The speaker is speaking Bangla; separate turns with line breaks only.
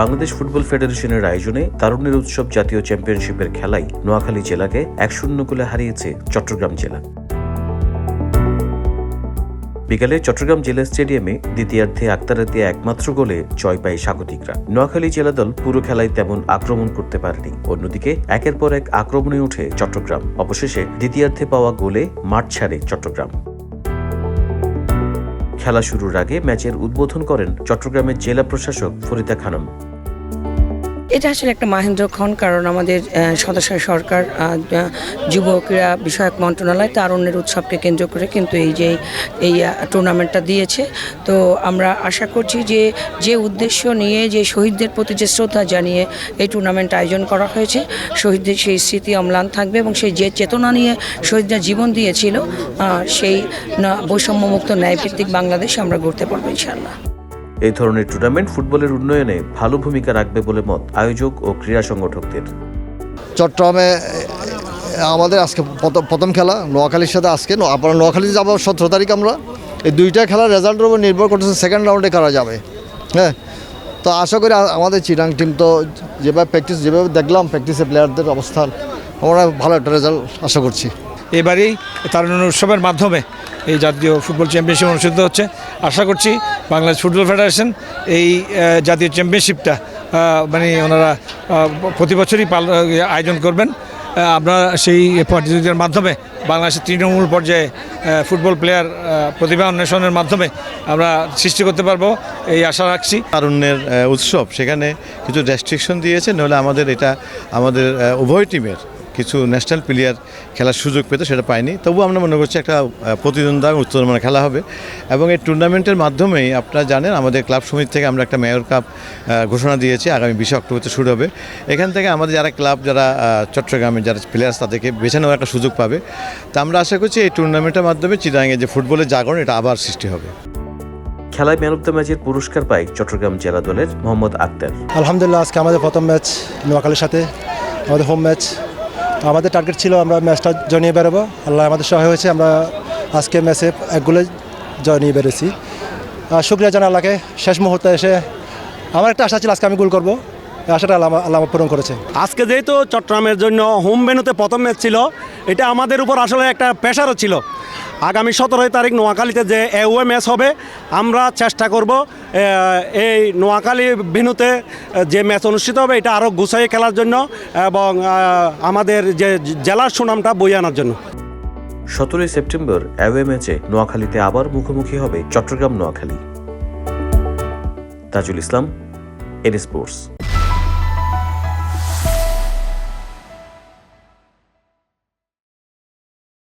বাংলাদেশ ফুটবল ফেডারেশনের আয়োজনে তারুণ্যের উৎসব জাতীয় চ্যাম্পিয়নশিপের খেলায় নোয়াখালী জেলাকে এক শূন্য গোলে হারিয়েছে চট্টগ্রাম জেলা। বিকালে চট্টগ্রাম জেলা স্টেডিয়ামে দ্বিতীয়ার্ধে আক্তারাতে একমাত্র গোলে জয় পায় স্বাগতিকরা। নোয়াখালী জেলা দল পুরো খেলায় তেমন আক্রমণ করতে পারেনি। অন্যদিকে একের পর এক আক্রমণে ওঠে চট্টগ্রাম। অবশেষে দ্বিতীয়ার্ধে পাওয়া গোলে মাঠ ছাড়ে চট্টগ্রাম। খেলা শুরুর আগে ম্যাচের উদ্বোধন করেন চট্টগ্রামের জেলা প্রশাসক ফরিদা খানম।
এটা আসলে একটা মাহেন্দ্রক্ষণ, কারণ আমাদের সদস্য সরকার যুব ক্রীড়া বিষয়ক মন্ত্রণালয় তারুণ্যের উৎসবকে কেন্দ্র করে কিন্তু এই যে, এই টুর্নামেন্টটা দিয়েছে। তো আমরা আশা করছি যে যে উদ্দেশ্য নিয়ে, যে শহীদদের প্রতি যে শ্রদ্ধা জানিয়ে এই টুর্নামেন্ট আয়োজন করা হয়েছে, শহীদদের সেই স্মৃতি অম্লান থাকবে এবং সেই যে চেতনা নিয়ে শহীদরা জীবন দিয়েছিল সেই বৈষম্যমুক্ত ন্যায়ভিত্তিক বাংলাদেশ আমরা গড়তে পারব ইনশাআল্লাহ।
এই ধরনের টুর্নামেন্ট ফুটবলের উন্নয়নে ভালো ভূমিকা রাখবে বলে মত আয়োজক ও ক্রীড়া সংগঠকদের।
চট্টগ্রামে আমাদের আজকে প্রথম- প্রথম খেলা নোয়াখালীর সাথে আজকে। আপনার নোয়াখালী যাব সতেরো তারিখ আমরা। এই দুইটা খেলার রেজাল্টের উপর নির্ভর করতেছে সেকেন্ড রাউন্ডে করা যাবে। হ্যাঁ? তো আশা করি আমাদের চিরাং টিম তো যেভাবে প্র্যাকটিস যেভাবে দেখলাম প্র্যাকটিসে প্লেয়ারদের অবস্থান আমরা ভালো একটা রেজাল্ট আশা করছি।
এবারেই তার উৎসবের মাধ্যমে এই জাতীয় ফুটবল চ্যাম্পিয়নশিপ অনুষ্ঠিত হচ্ছে। আশা করছি বাংলাদেশ ফুটবল ফেডারেশন এই জাতীয় চ্যাম্পিয়নশিপটা মানে ওনারা প্রতি বছরই আয়োজন করবেন। আমরা সেই প্রতিযোগিতার মাধ্যমে, বাংলাদেশের তৃণমূল পর্যায়ে ফুটবল প্লেয়ার প্রতিভা অন্বেষণের মাধ্যমে আমরা সৃষ্টি করতে পারব, এই আশা রাখছি।
তারুণ্যের উৎসব, সেখানে কিছু রেস্ট্রিকশন দিয়েছে, নাহলে আমাদের এটা, আমাদের উভয় টিমের কিছু ন্যাশনাল প্লেয়ার খেলার সুযোগ পেতে সেটা পায়নি তবু আমরা মনে করছি একটা প্রতিদ্বন্দ্বিতা উত্তরমানের খেলা হবে। এবং এই টুর্নামেন্টের মাধ্যমেই আপনারা জানেন আমাদের ক্লাব সমিতি থেকে আমরা একটা মেয়র কাপ ঘোষণা দিয়েছি। আগামী বিশে অক্টোবরতে শুরু হবে। এখান থেকে আমাদের যারা ক্লাব যারা চট্টগ্রামের যারা প্লেয়ার্স তাদেরকে বেছে নেওয়ার একটা সুযোগ পাবে। তা আমরা আশা করছি এই টুর্নামেন্টের মাধ্যমে চিরাঙে যে ফুটবলের জাগরণ এটা আবার সৃষ্টি হবে।
খেলায় ম্যান অব দ্য ম্যাচের পুরস্কার পায় চট্টগ্রাম জেলা দলের মোহাম্মদ আক্তার।
আলহামদুলিল্লাহ আজকে আমাদের প্রথম ম্যাচ নোয়াখালীর সাথে আমাদের হোম ম্যাচ আমাদের টার্গেট ছিল আমরা ম্যাচটা জনিয়ে বেরোবো। আল্লাহ আমাদের সহায় হয়েছে, আমরা আজকে ম্যাচে একগুলো নিয়ে বেরোছি শুক্রিয়া জানা আল্লাহকে, শেষ মুহূর্তে এসে আমার একটা আশা ছিল, আজকে আমি গোল করব। আশাটা আল্লাহ আল্লাহ পূরণ করেছে।
আজকে যেহেতু চট্টগ্রামের জন্য হোম ভেনুতে প্রথম ম্যাচ ছিল, এটা আমাদের উপর আসলে একটা প্রেশারও ছিল। আগামী সতেরোই তারিখ নোয়াখালীতে যে এওয়ে ম্যাচ হবে, আমরা চেষ্টা করব এই নোয়াখালী ভেন্যুতে যে ম্যাচ অনুষ্ঠিত হবে, এটা আরও গুছাইয়ে খেলার জন্য এবং আমাদের যে জেলার সুনামটা বই আনার জন্য।
সতেরোই সেপ্টেম্বর অ্যাওয়ে ম্যাচে নোয়াখালীতে আবার মুখোমুখি হবে Chattogram Noakhali. Tajul Islam N sports